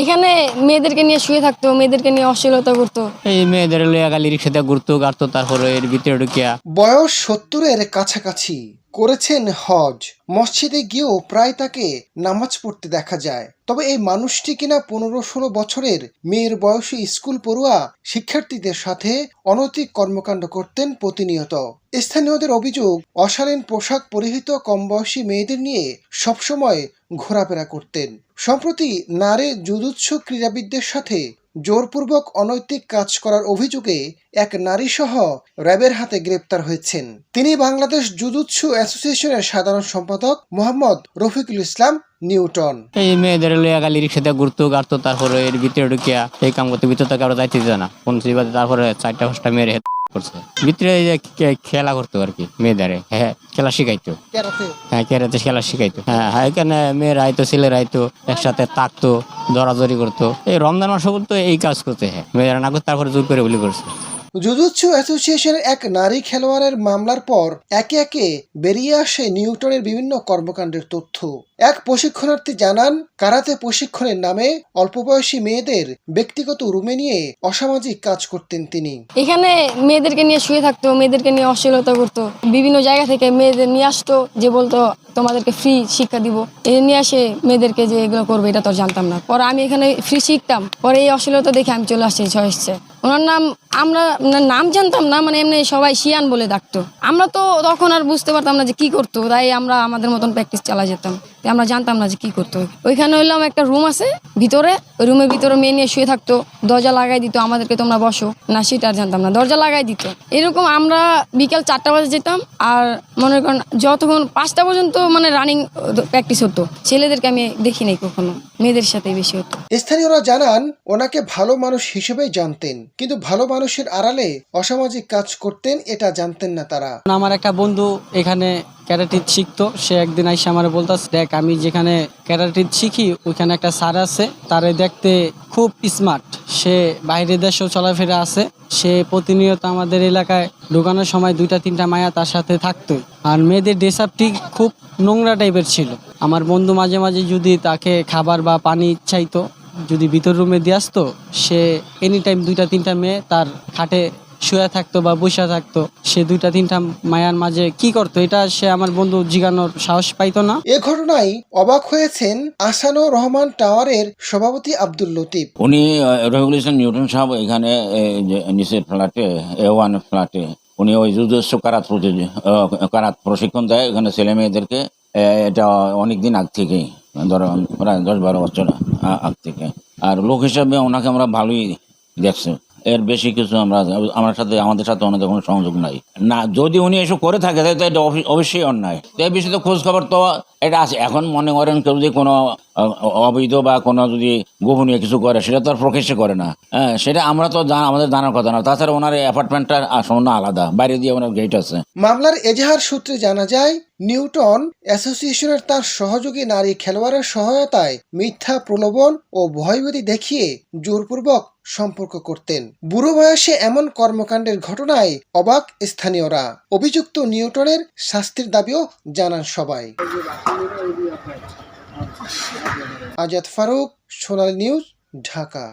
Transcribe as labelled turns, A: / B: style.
A: এখানে মেয়েদেরকে নিয়ে শুয়ে থাকতো মেয়েদেরকে নিয়ে অশ্লীলতা করতো।
B: এই মেয়েদের লইয়া গালি রিক্সাতে ঘুরতো গাড়তো তারপরে এর ভিতরে ঢুকিয়া।
C: বয়স সত্তরের কাছাকাছি। করেছেন হজ। মসজিদে গিয়েও প্রায় তাকে নামাজ পড়তে দেখা যায়। তবে এই মানুষটি কিনা পনেরো ষোলো বছরের মেয়ের বয়সী স্কুল পড়ুয়া শিক্ষার্থীদের সাথে অনৈতিক কর্মকাণ্ড করতেন প্রতিনিয়ত। স্থানীয়দের অভিযোগ, অশালীন পোশাক পরিহিত কম বয়সী মেয়েদের নিয়ে সবসময় ঘোরাফেরা করতেন। সম্প্রতি নারী জুজুৎসু ক্রীড়াবিদদের সাথে জোরপূর্বক অনৈতিক কাজ করার অভিযোগে এক নারী সহ র্যাবের হাতে গ্রেপ্তার হয়েছেন। তিনি বাংলাদেশ জুজুৎসু অ্যাসোসিয়েশনের সাধারণ সম্পাদক মোহাম্মদ রফিকুল ইসলাম নিউটন।
B: এই মেয়েদের লইয়া গালি রিক্সাতে ঘুরতো, গাড়তো, তারপরে এর ভিতরে ঢুকিয়া এই কাম করতে, ভিতর থেকে আরও যাইতে দিত না। কোন তারপরে চারটা পাঁচটা হেড করছে। ভিতরে খেলা করতো আর কি মেয়েদের হ্যাঁ খেলা শিখাইতো। হ্যাঁ কেরাতে খেলা শিখাইতো। হ্যাঁ হ্যাঁ, এখানে মেয়েরা আইতো ছেলেরা আইতো একসাথে তাকতো দরাদরি করতো। এই রমজান মাসে বলতো এই কাজ করতে হ্যাঁ। মেয়েরা না করতে তারপরে জোর করে বলি করছে।
C: জুজুৎসু অ্যাসোসিয়েশনের এক নারী খেলোয়াড়ের মামলার পর একে একে বেরিয়ে আসে নিউটনের বিভিন্ন কর্মকাণ্ডের তথ্য। এক প্রশিক্ষণার্থী জানান, কারাতে প্রশিক্ষণের নামে অল্প বয়সী মেয়েদের ব্যক্তিগত রুমে নিয়ে অসামাজিক কাজ করতেন তিনি।
A: এখানে মেয়েদেরকে নিয়ে শুয়ে থাকতো, মেয়েদেরকে নিয়ে অশ্লীলতা করতো। বিভিন্ন জায়গা থেকে মেয়েদের নিয়ে আসতো যে বলতো, তোমাদেরকে ফ্রি শিক্ষা দিব। এ নিয়ে আসে মেয়েদেরকে যে এগুলো করবে, এটা তো জানতাম না। পরে আমি এখানে ফ্রি শিখতাম, পরে এই অশ্লীলতা দেখে আমি চলে আসছি এসছে। ওনার নাম আমরা নাম জানতাম না মানে এমনি সবাই শিয়ান বলে ডাকতো। আমরা তো তখন আর বুঝতে পারতাম না যে কি করতো, তাই আমরা আমাদের মতন প্র্যাকটিস চালা যেতাম। আমরা জানতাম না যে কি করতো ওইখানে হইলাম একটা রুম আছে ভিতরে ওই রুমের ভিতরে মেয়ে নিয়ে শুয়ে থাকতো দরজা লাগাই দিত আমাদেরকে তোমরা বসো। না সেটা আর জানতাম না দরজা লাগাই দিত। এরকম আমরা বিকাল চারটা বাজে যেতাম আর মনে করেন যতক্ষণ পাঁচটা পর্যন্ত মানে রানিং প্র্যাকটিস হতো ছেলেদেরকে আমি দেখি নাই কখনো মেয়েদের সাথে বেশি হতো।
C: স্থানীয়রা জানান ওনাকে ভালো মানুষ হিসেবেই জানতেন কিন্তু ভালো মানুষের আড়ালে অসামাজিক কাজ করতেন এটা জানতেন না তারা।
D: আমার একটা বন্ধু এখানে ক্যারাটিট শিখতো, সে একদিন আইসে আমার বলতাস দেখ, আমি যেখানে ক্যারাটিট শিখি, ওইখানে একটা স্যার আছে, তারে দেখতে খুব স্মার্ট সে বাইরে দেশেও চলাফেরা আছে, সে প্রতিনিয়ত আমাদের এলাকায় ঢোকানোর সময় দুইটা, তিনটা মায়া তার সাথে থাকতোই। আর মেয়েদের ড্রেস আপটি খুব নোংরা টাইপের ছিল। আমার বন্ধু মাঝে মাঝে যদি তাকে খাবার বা পানি চাইতো, যদি ভিতর রুমে দিয়ে আসতো, সে এনি টাইম দুইটা, তিনটা মেয়ে তার খাটে শুয়ে থাকতো বা বসে থাকতো সে দুইটা তিনটা মায়ার মাঝে কি করতো? এটা সে আমার বন্ধু জিগানোর সাহস পাইতো না।
C: এ ঘটনায় অবাক হয়েছেন আসানুর রহমান টাওয়ারের সভাপতি আব্দুল লতিফ।
E: উনি ইসলাম নিউটন সাহেব এখানে নিচের ফ্ল্যাটে এ ওয়ান ফ্ল্যাটে উনি ওই যুদ্ধস্ব কারাত কারাত প্রশিক্ষণ দেয় এখানে ছেলে মেয়েদেরকে। এটা অনেক দিন আগ থেকেই ধরো প্রায় দশ বারো বছর আগ থেকে। আর লোক হিসাবে ওনাকে আমরা ভালোই দেখছি। এর বেশি কিছু আমরা আমার সাথে, আমাদের সাথে ওনাদের কোনো সংযোগ নাই। না, যদি উনি এসব করে থাকে, তাহলে এটা অবশ্যই অন্যায়। তো এই বিষয়ে তো খোঁজ খবর তো এটা আছে। এখন মনে করেন কেউ যদি কোনো অবৈধ বা কোনো যদি গোপনীয় কিছু করে, সেটা তো আর প্রকাশ্যে করে না। হ্যাঁ সেটা আমরা তো আমাদের জানার কথা না। তাছাড়া ওনার অ্যাপার্টমেন্টটা সম্পূর্ণ আলাদা। বাইরে দিয়ে ওনার গেট আছে।
C: মামলার এজাহার সূত্রে জানা যায়, নিউটন অ্যাসোসিয়েশনের তার সহযোগী নারী খেলোয়াড়ের সহায়তায় মিথ্যা প্রলোভন ও ভয়ভীতি দেখিয়ে জোরপূর্বক সম্পর্ক করতেন। বুড়ো বয়সে এমন কর্মকাণ্ডের ঘটনায় অবাক স্থানীয়রা। অভিযুক্ত নিউটনের শাস্তির দাবিও জানান সবাই। আজাদ ফারুক, সোনালী নিউজ, ঢাকা।